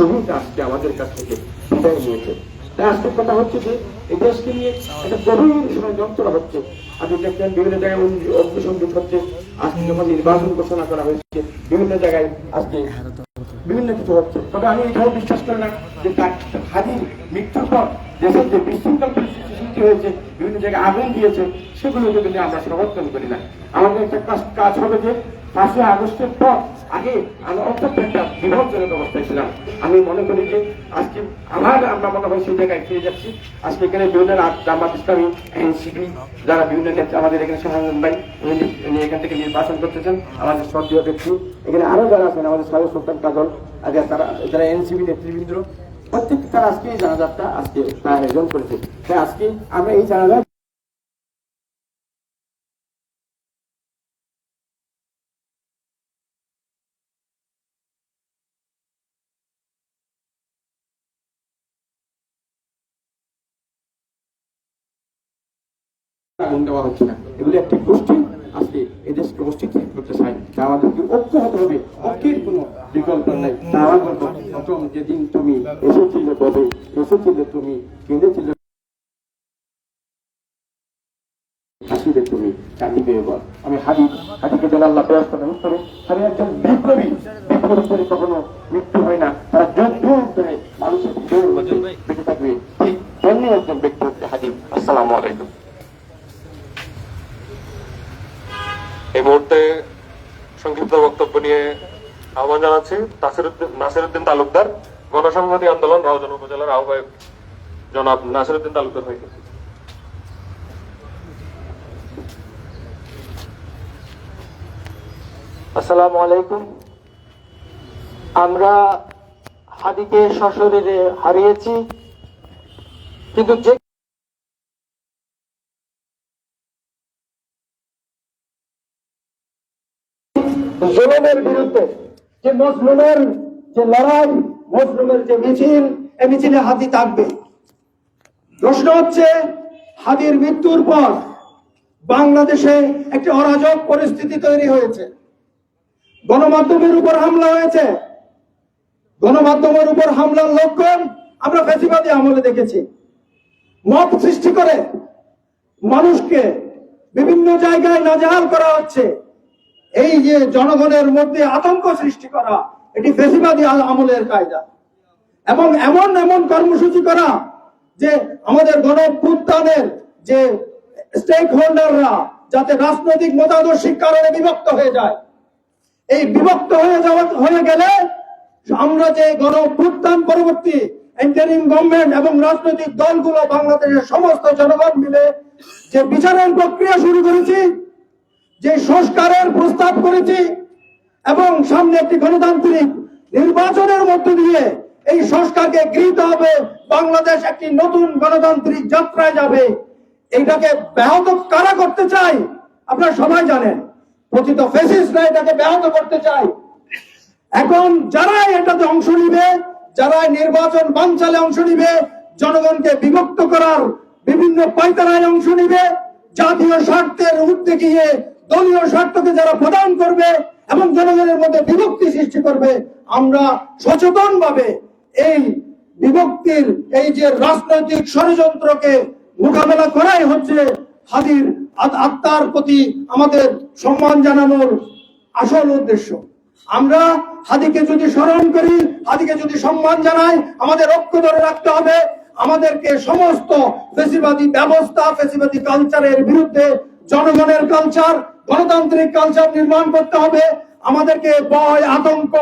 আজকে আমাদের কাছ থেকে বিদায় তাই আজকে কথা হচ্ছে যে, এই দেশকে নিয়ে একটা গভীর হচ্ছে। আপনি বিভিন্ন জায়গায় অগ্নিসংযোগ হচ্ছে। আজকে যখন নির্বাচন ঘোষণা করা হয়েছে, বিভিন্ন জায়গায় আজকে বিভিন্ন কিছু হচ্ছে। তবে আমি এটাও বিশ্বাস করি না যে তার হাজির মৃত্যুর পর দেশের যে বিশৃঙ্খল পরিস্থিতি সৃষ্টি হয়েছে, বিভিন্ন জায়গায় আগুন দিয়েছে সেগুলো কিন্তু আমরা সমর্থন করি না, আমাদের একটা কাজ হবে যে পাঁচই আগস্টের পর আগে আমরা অত্যন্ত একটা বিপজ্জনক অবস্থায় ছিলাম। আমি মনে করি যে আজকে আবার আমরা মনে হয় সেই জায়গায় ফিরে যাচ্ছি। আজকে এখানে বিভিন্ন জামাত ইসলামী, এনসিপি যারা বিভিন্ন নেতা আমাদের এখানে সহায়ন ভাই উনি এখান থেকে নির্বাচন করতেছেন আমাদের শ্রদ্ধীয় ব্যক্তি। এখানে আরও যারা আছেন, আমাদের সাহেব সুলতান কাজল আগে তারা, যারা এনসিপি নেতৃবৃন্দ প্রত্যেক তারা আজকে এই জানাজারটা আজকে তারা আয়োজন করেছে। তাই আজকে আমরা এই জানাজা আগুন দেওয়া হচ্ছে না। এগুলি একটি গোষ্ঠী, আজকে এই দেশকে অস্তিত্ব করতে চাই। তা আমাদেরকে ঐক্য হতে হবে ঐক্যের কোনো বিকল্প নেই। তা বলব প্রথম যেদিন তুমি এসেছিলে কবে এসেছিলে তুমি কেঁদেছিলে আমি হাদি, হাদিকে যেন আল্লাহ ব্যবস্থা না আমি একজন বিপ্লবী। বিপ্লবী করে কখনো মৃত্যু হয় না তারা যুদ্ধ করে মানুষের হৃদয়ের মধ্যে বেঁচে থাকবে ঠিক তেমনি একজন ব্যক্তি হচ্ছে হাদিম আসসালামু আলাইকুম এই মুহূর্তে সংক্ষিপ্ত বক্তব্য নিয়ে জানাচ্ছি নাসিরুদ্দিন তালুকদার, গণসংহতি আন্দোলন, রাউজান উপজেলার আহ্বায়ক জনাব নাসিরুদ্দিন তালুকদার আসসালামু আলাইকুম। আমরা হাদিকে সশরীরে হারিয়েছি, কিন্তু যে যে মজলুমের যে লড়াই, মজলুমের যে মিছিল, এ মিছিলে হাতি থাকবে। প্রশ্ন হচ্ছে হাদির মৃত্যুর পর বাংলাদেশে একটি অরাজক পরিস্থিতি তৈরি হয়েছে। গণমাধ্যমের উপর হামলা হয়েছে। গণমাধ্যমের উপর হামলার লক্ষণ আমরা ফেসিবাদী আমলে দেখেছি। মত সৃষ্টি করে মানুষকে বিভিন্ন জায়গায় নাজেহাল করা হচ্ছে। এই যে জনগণের মধ্যে আতঙ্ক সৃষ্টি করা, এটি ফেসিবাদী আমলের কায়দা। এবং এমন এমন কর্মসূচি করা যে আমাদের গণভ্যুত্থানের যে স্টেক হোল্ডাররা যাতে রাজনৈতিক মতাদর্শিক কারণে বিভক্ত হয়ে যায়। এই বিভক্ত হয়ে যাওয়া, হয়ে গেলে আমরা যে গণ পরবর্তী ইন্টারিম গভর্নমেন্ট এবং রাজনৈতিক দলগুলো বাংলাদেশের সমস্ত জনগণ মিলে যে বিচারের প্রক্রিয়া শুরু করেছি যে সংস্কারের প্রস্তাব করেছি এবং সামনে একটি গণতান্ত্রিক নির্বাচনের মধ্য দিয়ে এই সংস্কারকে গৃহীত হবে, বাংলাদেশ একটি নতুন গণতান্ত্রিক যাত্রায় যাবে। এইটাকে ব্যাহত কারা করতে চাই আপনারা সবাই জানেন। প্রকৃত ফেসিসরা এটাকে ব্যাহত করতে চায়। এখন যারা এটাতে অংশ নিবে যারা নির্বাচন বাঞ্চালে অংশ নিবে, জনগণকে বিভক্ত করার বিভিন্ন পাইতারায় অংশ নিবে, জাতীয় স্বার্থের গিয়ে দলীয় স্বার্থকে যারা প্রদান করবে এবং জনগণের মধ্যে বিভক্তি সৃষ্টি করবে, আমরা সচেতন ভাবে এই বিভক্তির, এই যে রাজনৈতিক ষড়যন্ত্রকে মোকাবেলা করাই হচ্ছে হাদির আত্মার প্রতি আমাদের সম্মান জানানোর আসল উদ্দেশ্য। আমরা হাদিকে যদি স্মরণ করি, হাদিকে যদি সম্মান জানাই, আমাদের ঐক্য ধরে রাখতে হবে। আমাদেরকে সমস্ত ফেসিবাদী ব্যবস্থা, ফেসিবাদী কালচারের বিরুদ্ধে জনগণের কালচার গণতান্ত্রিক কালচার নির্মাণ করতে হবে আমাদেরকে ভয় আতঙ্ক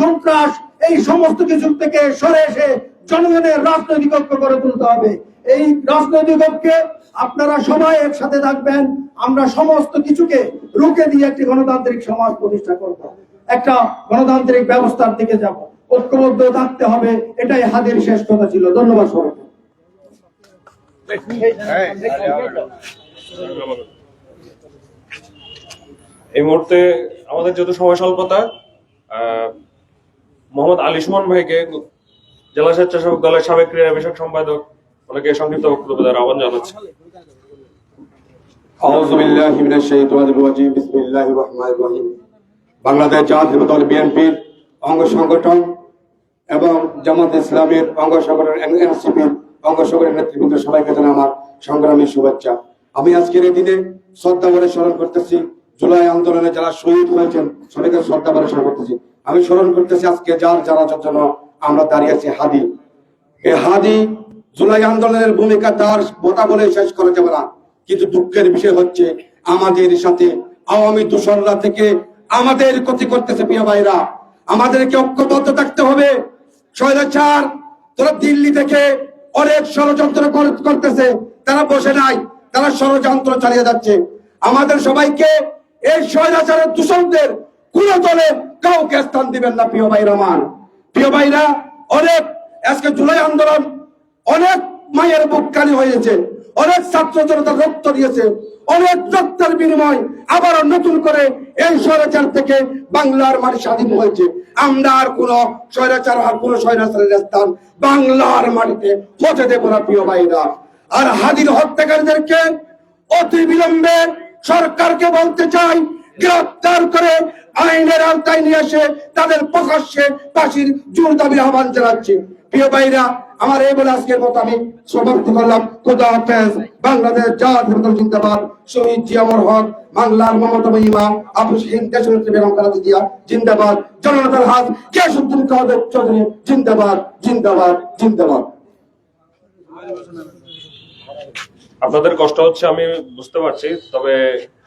সন্ত্রাস এই সমস্ত কিছু থেকে সরে এসে জনগণের রাজনৈতিক ঐক্য করে তুলতে হবে এই রাজনৈতিক ঐক্যে আপনারা সবাই একসাথে থাকবেন আমরা সমস্ত কিছুকে রুখে দিয়ে একটি গণতান্ত্রিক সমাজ প্রতিষ্ঠা করব একটা গণতান্ত্রিক ব্যবস্থার দিকে যাব ঐক্যবদ্ধ থাকতে হবে এটাই হাদির শেষ কথা ছিল ধন্যবাদ সবাইকে এই মুহূর্তে আমাদের যেহেতু সময় স্বল্পতা মোহাম্মদ আলী সুমন ভাইকে জেলা স্বেচ্ছাসেবক দলের সাবেক ক্রীড়া বিষয়ক সম্পাদক ওনাকে সংক্ষিপ্ত বক্তব্য দেওয়ার আহ্বান জানাচ্ছি। আউযু বিল্লাহি মিনাশ শাইতানির রাজিম বাংলাদেশ জাতীয় দল বিএনপির অঙ্গ সংগঠন এবং জামাত ইসলামের অঙ্গ সংগঠন এনসিপির অঙ্গ সংগঠনের নেতৃবৃন্দ সবাইকে জানাই আমার সংগ্রামী শুভেচ্ছা। আমি আজকের এই দিনে শ্রদ্ধা করে স্মরণ করতেছি জুলাই আন্দোলনে যারা শহীদ হয়েছেন সবাইকে শ্রদ্ধা স্মরণ করতেছি। আমি স্মরণ করতেছি আজকে যার যারা জন্য আমরা দাঁড়িয়ে আছি, হাদি। এই হাদি জুলাই আন্দোলনের ভূমিকা তার বোতা বলে শেষ করা যাবে না। কিন্তু দুঃখের বিষয় হচ্ছে, আমাদের সাথে আওয়ামী দূষণরা থেকে আমাদের ক্ষতি করতেছে, প্রিয় ভাইরা। আমাদেরকে ঐক্যবদ্ধ থাকতে হবে। স্বৈরাচার তোরা দিল্লি থেকে অনেক ষড়যন্ত্র করতেছে, তারা বসে নাই। তারা ষড়যন্ত্র চালিয়ে যাচ্ছে। আমাদের সবাইকে এই স্বৈরাচারের দূষণদের কোনো দলে কাউকে স্থান দিবেন না, প্রিয় ভাইরা আমার। প্রিয় ভাইরা, অনেক আজকে জুলাই আন্দোলন, অনেক মায়ের বুক কালি হয়েছে, অনেক ছাত্র জনতা রক্ত দিয়েছে, অনেক রক্তের বিনিময় আবার নতুন করে এই স্বৈরাচার থেকে বাংলার মাটি স্বাধীন হয়েছে। আমরা আর কোন স্বৈরাচার আর কোন স্বৈরাচারের স্থান বাংলার মাটিতে হতে দেব না, প্রিয় ভাইরা। আর হাদির হত্যাকারীদেরকে অতি বিলম্বে সরকারকে বলতে চাই গ্রেফতার করে আইনের আওতায় নিয়ে এসে তাদের প্রকাশ্যে ফাঁসির জোর দাবি আহ্বান জানাচ্ছি। প্রিয় ভাইরা, আমার এই বলে আজকের মতো আমি সমাপ্তি করলাম। খোদা হাফেজ। বাংলাদেশ জাতীয় জিন্দাবাদ। শহীদ জিয়ামর হক, বাংলার মমতা মহিমা সিং দেশনেত্রী বেগম খালেদা জিয়া, জিন্দাবাদ। জননেতার হাত কেশুদ্দিন কাদের চৌধুরী জিন্দাবাদ জিন্দাবাদ জিন্দাবাদ। আপনাদের কষ্ট হচ্ছে আমি বুঝতে পারছি, তবে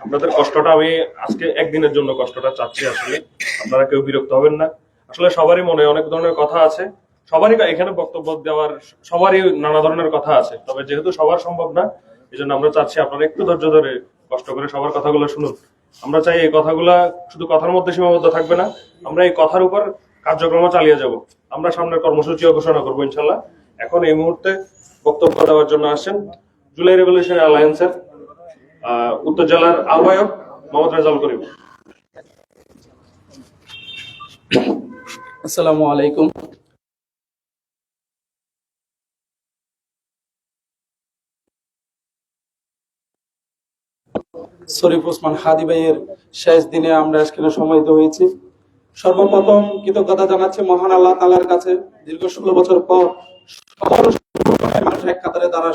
আপনাদের কষ্টটা আমি আজকে একদিনের জন্য কষ্টটা চাচ্ছি আসলে। আপনারা কেউ বিরক্ত হবেন না। আসলে সবারই মনে অনেক ধরনের কথা আছে। সবারই এখানে বক্তব্য দেওয়ার সবারই নানা ধরনের কথা আছে, তবে যেহেতু সবার সম্ভব না এই জন্য আমরা চাচ্ছি আপনারা একটু ধৈর্য ধরে কষ্ট করে সবার কথাগুলো শুনুন। আমরা চাই এই কথাগুলা শুধু কথার মধ্যে সীমাবদ্ধ থাকবে না, আমরা এই কথার উপর কার্যক্রম চালিয়ে যাব। আমরা সামনের কর্মসূচিও ঘোষণা করব ইনশাল্লাহ। এখন এই মুহূর্তে বক্তব্য দেওয়ার জন্য আসেন জুলাই রেভলিউশন অ্যালায়েন্সের উত্তর জেলার আহ্বায়ক মোহাম্মদ রেজাউল করিম। আসসালামু আলাইকুম। শরীফ ওসমান হাদি ভাইয়ের শেষ দিনে আমরা আজকে সমাহিত হয়েছি। সর্বপ্রথম কৃতজ্ঞতা জানাচ্ছি মহান আল্লাহ তালার কাছে। দীর্ঘ ষোলো বছর পর সকল মানুষ এক কাতারে দ্বারা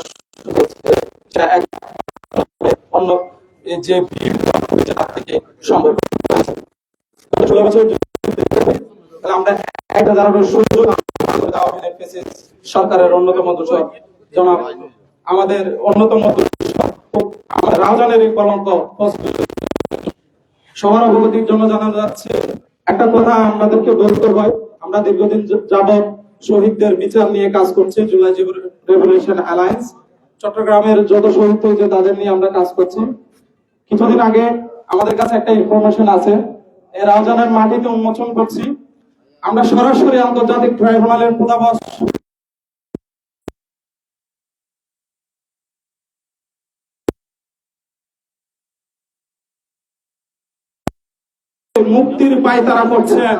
সরকারের অন্যতম দূষক জনাব, আমাদের অন্যতম রাজনের সবার জন্য জানানো যাচ্ছে, একটা কথা আমাদেরকে বলতে হয়, আমরা দীর্ঘদিন যাবৎ শহীদদের বিচার নিয়ে কাজ করছি, জুলাই রেভলিউশন অ্যালায়েন্স। চট্টগ্রামের যত শহীদ হয়েছে তাদের নিয়ে আমরা কাজ করছি। কিছুদিন আগে আমাদের কাছে একটা ইনফরমেশন আছে। এই রাউজানের মাটিতে উন্মোচন করছি। আমরা সরাসরি আন্তর্জাতিক ট্রাইব্যুনালের পূর্বাভাস মুক্তির পায়তারা করছেন।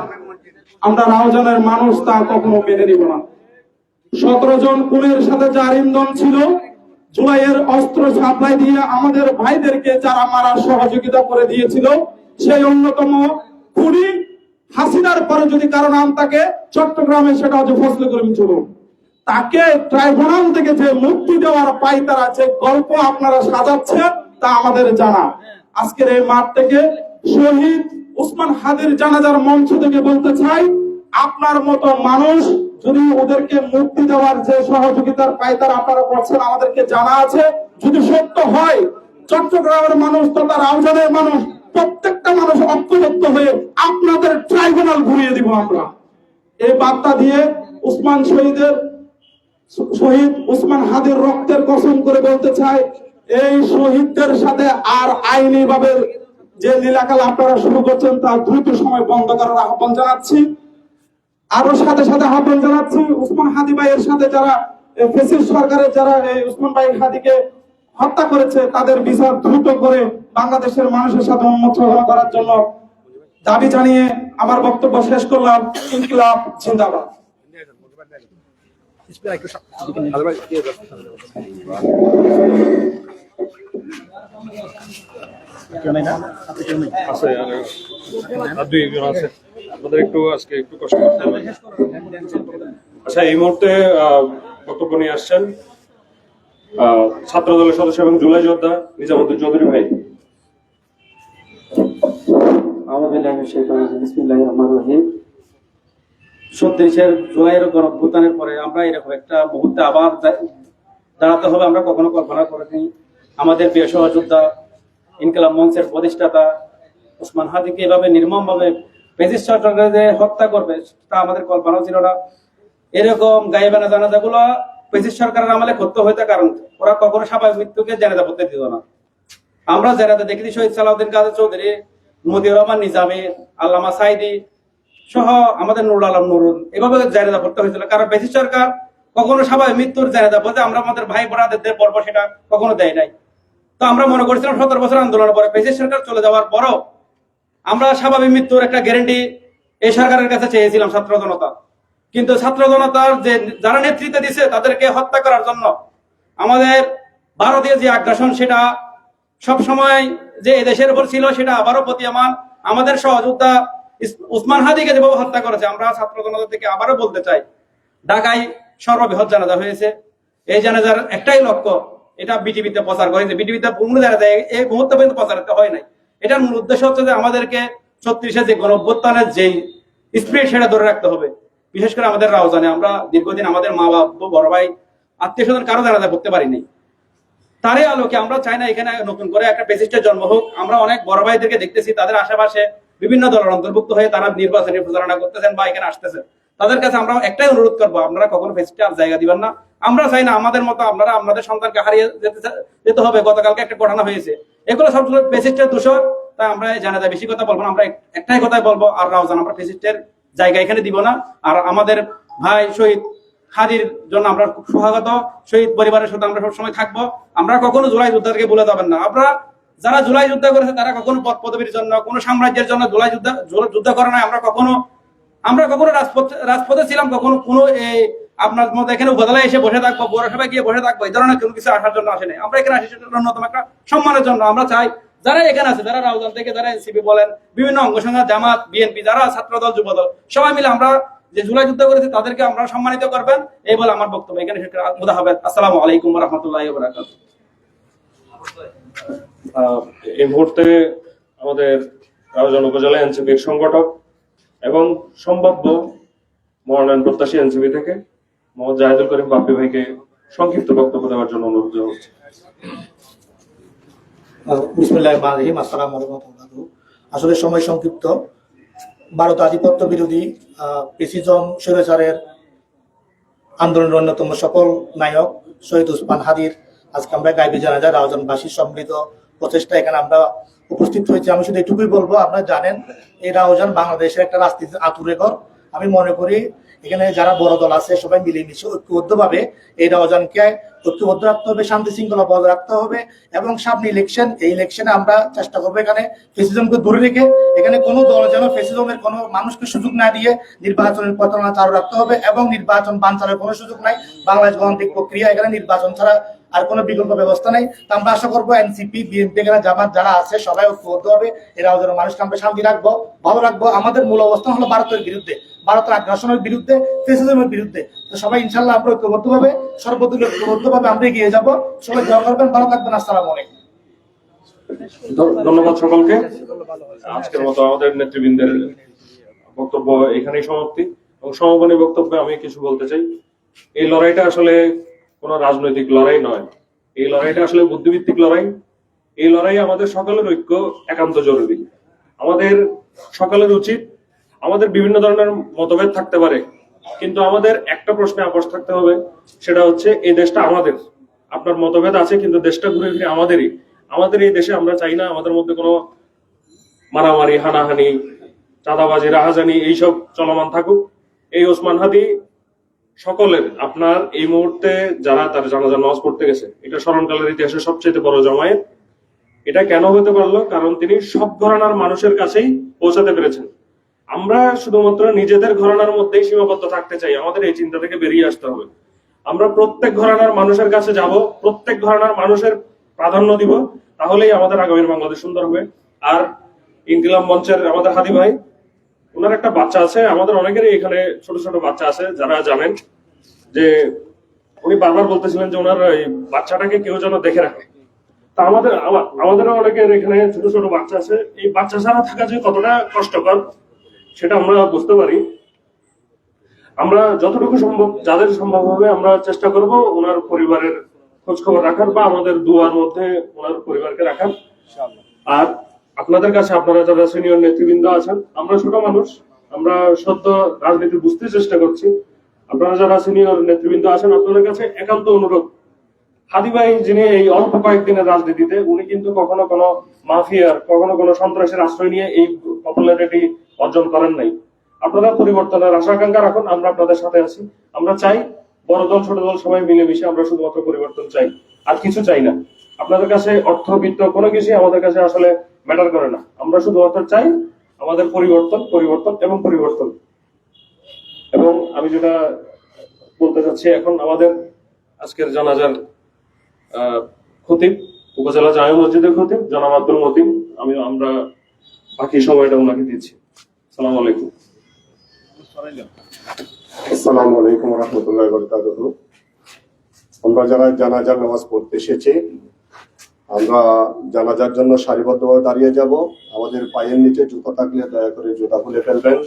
আমরা রাউজানের মানুষ তা কখনো মেনে নিব না। সতেরো জন কুলের সাথে যার ইন্ধন ছিল জুলাইয়ের অস্ত্র সাপ্লাই দিয়ে আমাদের ভাইদেরকে যারা মারার সহযোগিতা করে দিয়েছিল, সেই অন্যতম খুনি হাসিনার পরে যদি কারও নাম থাকে, চট্টগ্রামে সেটা হচ্ছে ফসলে করিম ছিল তাকে ট্রাইব্যুনাল থেকে যে মুক্তি দেওয়ার পাই পাইতারা যে গল্প আপনারা সাজাচ্ছেন, তা আমাদের জানা। আজকের এই মাঠ থেকে শহীদ উসমান হাদির জানাজার মঞ্চ থেকে বলতে চাই আপনার মতো মানুষ যদি ওদেরকে মুক্তি দেওয়ার যে সহযোগিতার পায়তার আপনারা করছেন, আমাদেরকে জানা আছে। যদি সত্য হয়, চট্টগ্রামের মানুষ তথা রাউজানের মানুষ, প্রত্যেকটা মানুষ ঐক্যবদ্ধ হয়ে আপনাদের ট্রাইব্যুনাল ঘুরিয়ে দিব আমরা। এই বার্তা দিয়ে উসমান শহীদের, শহীদ উসমান হাদির রক্তের কসম করে বলতে চাই, এই শহীদদের সাথে আর আইনি ভাবে যে লীলাকাল আপনারা শুরু করছেন তা দ্রুত সময় বন্ধ করার আহ্বান জানাচ্ছি। আরও সাথে সাথে আহ্বান জানাচ্ছি। উসমান হাদি ভাইয়ের সাথে যারা সরকারের যারা উসমান ভাই হাদিকে হত্যা করেছে, তাদের বিচার দ্রুত করে বাংলাদেশের মানুষের সাথে উন্মোচন করার জন্য দাবি জানিয়ে আমার বক্তব্য শেষ করলাম। ইনকিলাব জিন্দাবাদ। আছে দুই আছে আমাদের একটু আজকে একটু কষ্ট করতে হবে। আচ্ছা এই মুহূর্তে বক্তব্য নিয়ে আসছেন ছাত্র দলের সদস্য এবং জুলাই যোদ্ধা নিজামুদ্দিন চৌধুরী ভাই। জুলাইয়ের পরে আমরা এরকম একটা মুহূর্তে আবার দাঁড়াতে হবে, আমরা কখনো কল্পনা করিনি। আমাদের প্রিয় সহযোদ্ধা ইনকালাম মঞ্চের প্রতিষ্ঠাতা ওসমান হাদিকে এভাবে নির্মমভাবে ব্রিটিশ যে হত্যা করবে, তা আমাদের কল্পনাও ছিল না। এরকম ব্রিটিশ সরকারের আমলে হইতে কারণ ওরা কখনো স্বাভাবিক মৃত্যুকে দিত না। আমরা শহীদ সালাউদ্দিন কাদের চৌধুরী রহমান নিজামী, আল্লামা সাইদি সহ আমাদের নুরুল আলম নুরুল এভাবে জায়গা করতে হয়েছিল। কারণ বেশি সরকার কখনো স্বাভাবিক মৃত্যুর জায়গা বলতে আমরা আমাদের ভাই বোনাদের পর্ব সেটা কখনো দেয় নাই। তো আমরা মনে করছিলাম সতেরো বছর আন্দোলনের পরে বেশি সরকার চলে যাওয়ার পরও আমরা স্বাভাবিক মৃত্যুর একটা গ্যারেন্টি এই সরকারের কাছে চেয়েছিলাম ছাত্র জনতা। কিন্তু ছাত্র জনতার যে যারা নেতৃত্ব দিছে, তাদেরকে হত্যা করার জন্য আমাদের ভারতীয় যে আগ্রাসন, সেটা সব সময় যে এদেশের উপর ছিল, সেটা আবারও প্রতীয়মান। আমাদের সহযোদ্ধা উসমান হাদিকে যেভাবে হত্যা করেছে, আমরা ছাত্র জনতা থেকে আবারও বলতে চাই, ঢাকায় সর্ববৃহৎ জানাজা হয়েছে। এই জানাজার একটাই লক্ষ্য, এটা বিটিভিতে প্রচার করেছে বিটিভিতে পূর্ণ জানাজা এই- মুহূর্তে পর্যন্ত প্রচারিত হয় নাই। এটার মূল উদ্দেশ্য হচ্ছে যে আমাদেরকে ছত্রিশে যে গণ অভ্যুত্থানের যেই স্পিরিট সেটা ধরে রাখতে হবে। বিশেষ করে আমাদের রাওজানে আমরা দীর্ঘদিন আমাদের মা বাবা বড় ভাই, আত্মীয় স্বজন কারও জানাজা করতে পারিনি। তারই আলোকে আমরা চাই না এখানে নতুন করে একটা পেসিস্টের জন্ম হোক। আমরা অনেক বড় ভাইদেরকে দেখতেছি, তাদের আশেপাশে বিভিন্ন দলের অন্তর্ভুক্ত হয়ে তারা নির্বাচনী প্রচারণা করতেছেন বা এখানে আসতেছেন। তাদের কাছে আমরা একটাই অনুরোধ করব, আপনারা কখনো ফেসিস্টে আর জায়গা দিবেন না। আমরা চাই না আমাদের মতো আপনারা আপনাদের সন্তানকে হারিয়ে যেতে যেতে হবে। গতকালকে একটা ঘটনা হয়েছে। এগুলো সবগুলো ফেসিস্টের দূষণ তাই আমরা জানা যায় বেশি কথা বলব না। আমরা একটাই কথাই বলব, আর রাউজান, আমরা ফেসিস্টের জায়গা এখানে দিব না। আর আমাদের ভাই শহীদ হাজির জন্য আমরা খুব সহাগত শহীদ পরিবারের সাথে আমরা সবসময় থাকব। আমরা কখনো জুলাই যোদ্ধাকে বলে যাবেন না। আমরা যারা জুলাই যুদ্ধ করেছে, তারা কখনো পদ পদবীর জন্য, কোনো সাম্রাজ্যের জন্য জুলাই যুদ্ধ যুদ্ধ করে নাই। আমরা কখনো আমরা কখনো রাজপথ রাজপথে ছিলাম, কখনো কোনো এই আপনার মতো এখানে উপজেলায় এসে বসে থাকব পৌরসভায় গিয়ে বসে থাকব এই ধরনের কোনো কিছু আসার জন্য আসে আমরা এখানে আসি সেটা অন্যতম একটা সম্মানের জন্য। আমরা চাই যারা এখানে আছে যারা রাউজান থেকে যারা এনসিপি বলেন বিভিন্ন অঙ্গ সংঘাত জামাত বিএনপি যারা ছাত্রদল যুবদল সবাই মিলে আমরা যে জুলাই যুদ্ধ করেছি তাদেরকে আমরা সম্মানিত করবেন এই বলে আমার বক্তব্য। এখানে মুদা হবে আসসালামু আলাইকুম রহমতুল্লাহ বরাকাতুহ আহ, এই মুহূর্তে আমাদের রাউজান উপজেলা এনসিপির সংগঠক এবং সম্ভাব্য মনোনয়ন প্রত্যাশী এনসিপি থেকে মোহাম্মদ জাহিদুল করিম বাপ্পি ভাইকে সংক্ষিপ্ত বক্তব্য দেওয়ার জন্য অনুরোধ জানাচ্ছি আসলে সময় সংক্ষিপ্ত। ভারত আধিপত্য বিরোধী স্বৈরাচারের আন্দোলনের অন্যতম সফল নায়ক শহীদ উসমান হাদির, আজকে আমরা গাইবি জানাজা রাউজানবাসীর সম্মিলিত প্রচেষ্টা। এখানে আমরা উপস্থিত হয়েছি। আমি শুধু এটুকুই বলব, আপনারা জানেন, এই রাউজান বাংলাদেশের একটা রাজনীতির আতুরে ঘর। আমি মনে করি এখানে যারা বড় দল আছে, সবাই মিলেমিশে ঐক্যবদ্ধভাবে এই রাউজানকে ঐক্যবদ্ধ রাখতে হবে, শান্তি শৃঙ্খলা বজায় রাখতে হবে এবং সামনে ইলেকশন এই ইলেকশনে আমরা চেষ্টা করব এখানে ফেসিজমকে দূরে রেখে, এখানে কোনো দল যেন ফেসিজমের কোনো মানুষকে সুযোগ না দিয়ে নির্বাচনের প্রচারণা চালু রাখতে হবে এবং নির্বাচন বানচালের কোনো সুযোগ নাই। বাংলাদেশ গণতান্ত্রিক প্রক্রিয়া এখানে নির্বাচন ছাড়া আর কোনো বিকল্প ব্যবস্থা নেই। তা আমরা আশা করব এনসিপি, বিএনপি জামাত যারা আছে, সবাই ঐক্যবদ্ধ হবে। এরা ওদের মানুষকে আমরা শান্তি রাখব, ভালো রাখব। আমাদের মূল অবস্থান হলো ভারতের বিরুদ্ধে, ভারতের আগ্রাসনের বিরুদ্ধে, ফেসিজমের বিরুদ্ধে। তো সবাই ইনশাল্লাহ আমরা ঐক্যবদ্ধ ভাবে সর্বদলীয় ঐক্যবদ্ধ ভাবে আমরা এগিয়ে যাব। সবাই দোয়া করবেন, ভালো থাকবেন, আসসালামু আলাইকুম। ধন্যবাদ সকলকে। আজকের মতো আমাদের নেতৃবৃন্দের বক্তব্য এখানেই সমাপ্তি। এবং সমাপনী বক্তব্যে আমি কিছু বলতে চাই। এই লড়াইটা আসলে কোনো রাজনৈতিক লড়াই নয়। এই লড়াইটা আসলে বুদ্ধিভিত্তিক লড়াই। এই লড়াই আমাদের সকলের ঐক্য একান্ত জরুরি। আমাদের সকলের উচিত আমাদের বিভিন্ন ধরনের মতভেদ থাকতে পারে, কিন্তু আমাদের একটা প্রশ্নে আপোষ থাকতে হবে, সেটা হচ্ছে, এই দেশটা আমাদের। আপনার মতভেদ আছে, কিন্তু দেশটা ঘুরে ফিরে আমাদেরই। আমাদের এই দেশে আমরা চাই না আমাদের মধ্যে কোনো মারামারি, হানাহানি, চাঁদাবাজি, রাহাজানি, এইসব চলমান থাকুক। এই ওসমান হাদি সকলের আপনার এই মুহূর্তে যারা তার জানাজা নামাজ পড়তে গেছে, এটা স্মরণকালের ইতিহাসে সবচেয়ে বড় জমায়েত। এটা কেন হতে পারল? কারণ তিনি সব ঘরানার মানুষের কাছেই পৌঁছাতে পেরেছেন। আমরা শুধুমাত্র নিজেদের ঘরানার মধ্যেই সীমাবদ্ধ থাকতে চাই। আমাদের এই চিন্তা থেকে বেরিয়ে আসতে হবে। আমরা প্রত্যেক ঘরানার মানুষের কাছে যাব, প্রত্যেক ঘরানার মানুষের প্রাধান্য দিব, তাহলেই আমাদের আগামীর বাংলাদেশ সুন্দর হবে। আর ইনকিলাম মঞ্চের আমাদের হাদি ভাই, ওনার একটা বাচ্চা আছে। আমাদের অনেকেরই এখানে ছোট ছোট বাচ্চা আছে, যারা জানেন। যে উনি বারবার বলতেছিলেন যে ওনার এই বাচ্চাটাকে কেউ যেন দেখে রাখে। তা আমাদের আমা- আমাদেরও অনেকের এখানে ছোট ছোট বাচ্চা আছে। এই বাচ্চা ছাড়া থাকা যে কতটা কষ্টকর সেটা আমরা বুঝতে পারি। আমরা যতটুকু সম্ভব যাদের সম্ভব হবে আমরা চেষ্টা করব ওনার পরিবারের খোঁজ খবর রাখার বা আমাদের দুয়ার মধ্যে ওনার পরিবারকে রাখার। আর আপনাদের কাছে আপনারা যারা সিনিয়র নেতৃবৃন্দ আছেন আমরা ছোট মানুষ আমরা সদ্য রাজনীতি বুঝতে চেষ্টা করছি। আপনারা যারা সিনিয়র নেতৃবৃন্দ আছেন, আপনাদের কাছে একান্ত অনুরোধ। হাদি ভাই যিনি এই অল্প কয়েকদিনের রাজনীতিতে, উনি কিন্তু কখনো কোনো মাফিয়ার, কখনো কোনো সন্ত্রাসের আশ্রয় নিয়ে এই পপুলারিটি অর্জন করেন নাই। আপনারা পরিবর্তনের আশা আকাঙ্ক্ষা রাখুন, আমরা আপনাদের সাথে আছি। আমরা চাই বড় দল, ছোট দল সবাই মিলেমিশে আমরা শুধুমাত্র পরিবর্তন চাই, আর কিছু চাই না। আপনাদের কাছে অর্থ বিত্ত কোনো কিছুই আমাদের কাছে আসলে ম্যাটার করে না। আমরা শুধুমাত্র চাই আমাদের পরিবর্তন পরিবর্তন এবং পরিবর্তন। এবং আমি যেটা বলতে চাচ্ছি, এখন আমাদের আজকের জানাজার খতিব, উপজেলা জামে মসজিদের খতিব, জনাব আব্দুল মতিন, আমি, আমরা বাকি সময়টা ওনাকে দিচ্ছি। সালাম আলাইকুম। আসসালামু আলাইকুম রহমতুল্লাহ বরকাতুহ। আমরা যারা জানাজার নামাজ পড়তে এসেছি, আমরা জানাজার জন্য সারিবদ্ধভাবে দাঁড়িয়ে যাব। আমাদের পায়ের নিচে জুতো থাকলে দয়া করে জুতা খুলে ফেলবেন।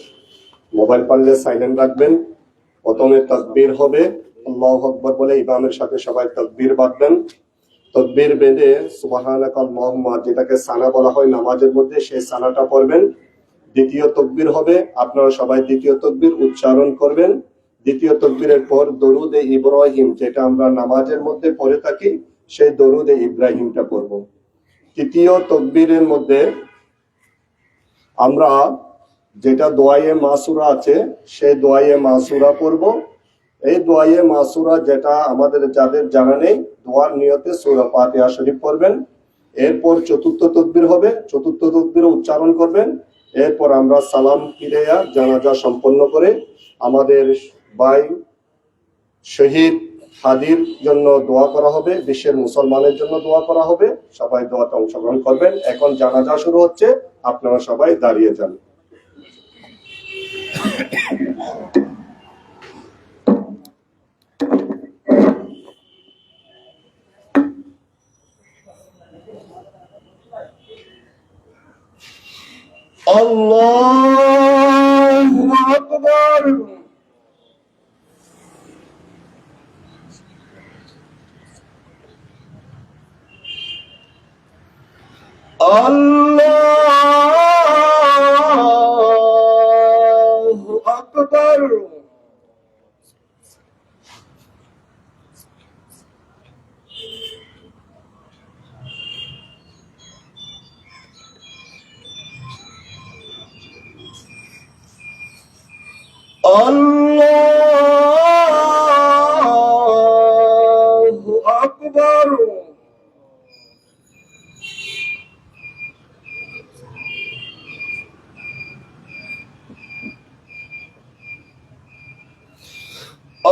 মোবাইল পারলে সাইলেন্ট রাখবেন। প্রথমে তকবীর হবে। আল্লাহ আকবর বলে ইমামের সাথে সবাই তকবীর বাঁধবেন। তকবীর বেঁধে সুবাহানাক যেটাকে সানা বলা হয় নামাজের মধ্যে সেই সানাটা পড়বেন। দ্বিতীয় তকবীর হবে। আপনারা সবাই দ্বিতীয় তকবীর উচ্চারণ করবেন। দ্বিতীয় তকবীরের পর দরুদে ইব্রাহিম যেটা আমরা নামাজের মধ্যে পড়ে থাকি, সেই দরুদে ইব্রাহিমটা পড়ব। তৃতীয় তকবীরের মধ্যে আমরা যেটা দোয়াইয়ে মাসুরা আছে, সেই দোয়াইয়ে মাসুরা পড়ব। এই দোয়াইয়ে মাসুরা যেটা আমাদের যাদের জানা নেই, দোয়ার নিয়তে সুরা ফাতিহা শরীফ পড়বেন। এরপর চতুর্থ তকবীর হবে, চতুর্থ তকবীর উচ্চারণ করবেন। এরপর আমরা সালাম ফিরেয়া জানাজা সম্পন্ন করে আমাদের ভাই শহীদ হাদির জন্য দোয়া করা হবে, বিশ্বের মুসলমানের জন্য দোয়া করা হবে। সবাই দোয়াতে অংশগ্রহণ করবেন। এখন জানাজা শুরু হচ্ছে, আপনারা সবাই দাঁড়িয়ে যান। আল্লাহু আকবার। আল্লাহু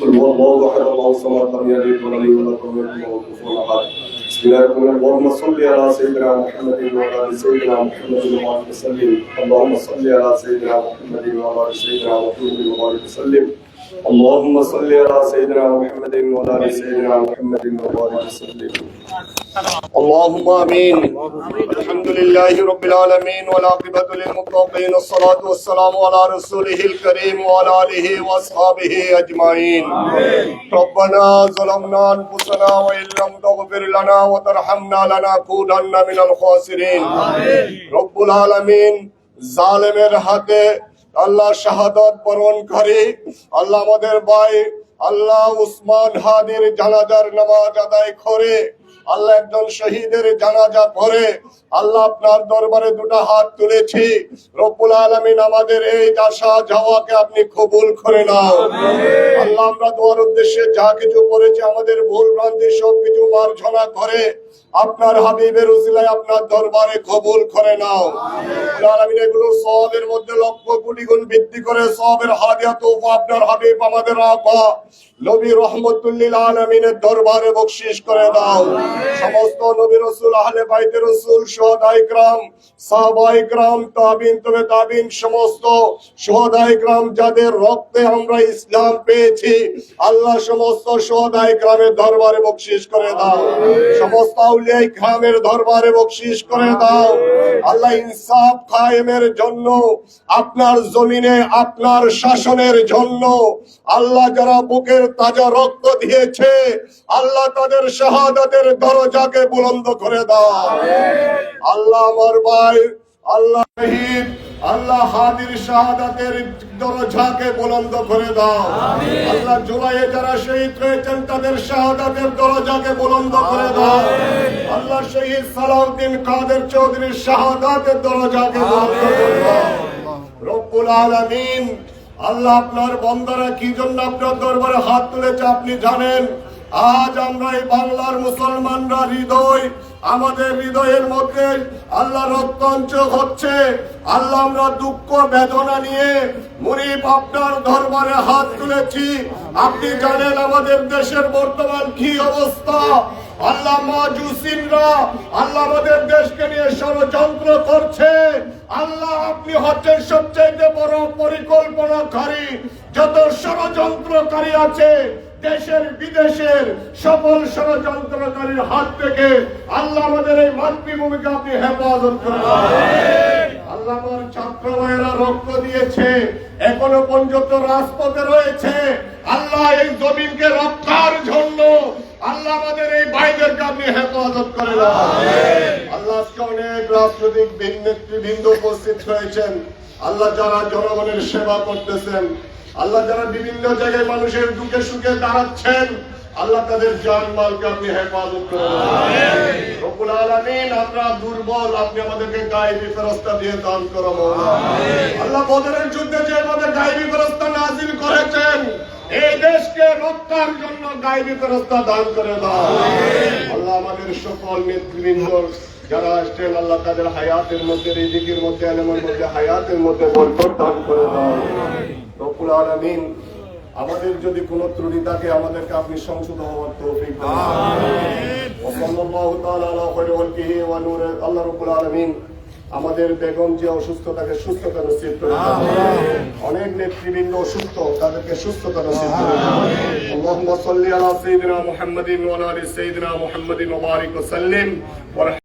قل هو الله أحد الله الصمد لم يلد ولم يولد ولم يكن له كفوا أحد بسم الله الرحمن الرحيم. اللهم صل على سيدنا محمد وعلى آل سيدنا محمد وبارك وسلم. اللهم صل على سيدنا محمد وعلى آل سيدنا محمد وبارك وسلم. اللهم صل على سيدنا محمد وعلى ال سيدنا محمد وبارك وسلم اللهم امين الحمد لله رب العالمين والعاقبة للمتقين الصلاة والسلام على رسوله الكريم وعلى آله وأصحابه أجمعين ربنا ظلمنا أنفسنا وإن لم تغفر لنا وترحمنا لنكونن من الخاسرين رب العالمين জালেমের হাতে আল্লাহ শাহাদত বরণকারী আল্লাহ আমাদের ভাই আল্লাহ উসমান হাদির জানাজার নামাজ আদায় করে। আল্লাহ একজন শহীদের জানাজা পড়ে। আল্লাহ আপনার দরবারে দুটো হাত তুলেছি। রব্বুল আলমিন আমাদের এই আশা যাওয়াকে আপনি কবুল করে নাও। আল্লাহ আমরা তোমার উদ্দেশ্যে যা কিছু করেছি আমাদের ভুল ভ্রান্তি সব কিছু মার্জনা করে। আপনার হাবিবের উসিলায় আপনার দরবারে কবুল করে নাও। আলামিন এগুলো সবের মধ্যে লক্ষ কোটি গুণ বৃদ্ধি করে সবের হাদিয়া তোফা আপনার হাবিব আমাদের আবা নবী রহমতুল্লিল আলমিনের দরবারে বকশিস করে দাও। সমস্ত নবী রসুল আহলে বাইতে রসুল তাবিন তবে তাবিন সমস্ত যাদের রক্তে আমরা ইসলাম পেয়েছি আল্লাহ সমস্ত সোহদাই গ্রামের দরবারে বকশিস করে দাও। সমস্ত আউলিয়াই দরবারে বকশিস করে দাও। আল্লাহ ইনসাফ কায়েমের জন্য, আপনার জমিনে, আপনার শাসনের জন্য আল্লাহ যারা বুকের তাজা রক্ত দিয়েছে, আল্লাহ তাদের শাহাদাতের দরজাকে বুলন্দ করে দাও। আল্লাহ আমার ভাই, আল্লাহ আল্লাহ হাদির শাহাদাতের দরজাকে বুলন্দ করে দাও। আল্লাহ জুলাইয়ে যারা শহীদ হয়েছেন তাদের শাহাদাতের দরজাকে বুলন্দ করে দাও। আল্লাহ শহীদ সালাউদ্দিন কাদের চৌধুরীর শাহাদাতের দরজাকে বুলন্দ করে দাও। রব্বুল আলামিন আল্লাহ আপনার বন্দারা কি জন্য আপনার দরবারে হাত তুলেছে আপনি জানেন? আজ আমরা এই বাংলার মুসলমানরা হৃদয়, আমাদের হৃদয়ের মধ্যে আল্লাহ রক্তাঞ্চক হচ্ছে। আল্লাহ আমরা দুঃখ, বেদনা নিয়ে মুনিব আপনার দরবারে হাত তুলেছি। আপনি জানেন আমাদের দেশের বর্তমান কি অবস্থা? আল্লাহ মাজুসিনরা আল্লাহ আমাদের দেশকে নিয়ে ষড়যন্ত্র করছে। আল্লাহ আপনি হচ্ছেন সবচেয়ে বড় পরিকল্পনাকারী। যত ষড়যন্ত্রকারী আছে দেশের বিদেশের সকল ষড়যন্ত্রকারীর হাত থেকে আল্লাহ আমাদের এই মাতৃভূমিকে আপনি হেফাজত করে আল্লাহ ছাত্র ভাইয়েরা রক্ত দিয়েছে, এখনও পর্যন্ত রাজপথে রয়েছে। আল্লাহ এই জমিনকে রক্ষার জন্য আল্লাহ আমাদের এই হেফাজত করে আল্লাহ অনেক রাজনৈতিক নেতৃবৃন্দ উপস্থিত আল্লাহ যারা জনগণের সেবা করতেছেন আল্লাহ যারা বিভিন্ন জায়গায় মানুষের দুঃখে সুখে দাঁড়াচ্ছেন আল্লাহ তাদের জান মালকে আপনি হেফাজত করে রব্বুল আলামিন আমরা দুর্বল আপনি আমাদেরকে গায়েবী ফেরস্তা দিয়ে দান করো আল্লাহ বদরের যুদ্ধে যেভাবে গায়েবী ফেরস্তা নাজিল করেছেন এই দেশকে রক্ষার জন্য গায়েবী ফেরস্তা দান করে দাও। আল্লাহ আমাদের সকল নেতৃবৃন্দ যারা আসছেন আল্লাহ তাদের হায়াতের মধ্যে রিজিকের মধ্যে আলমের মধ্যে হায়াতের মধ্যে বরকত দান করে দাও। রব্বুল আলামিন আমাদের যদি কোনো ত্রুটি থাকে আমাদেরকে আপনি সংশোধন হওয়ার তৌফিক আল্লাহ রাব্বুল আলামিন আমাদের বেগম যে অসুস্থ তাকে সুস্থতা নসিব করে অনেক নেতৃবৃন্দ অসুস্থ তাদেরকে সুস্থতা নসিব করে আল্লাহুম্মা সাল্লি আলা সাইয়্যিদিনা মুহাম্মাদিন ওয়া আলা আলি সাইয়্যিদিনা মুহাম্মাদিন ওয়া বারিক ওয়া সাল্লিম।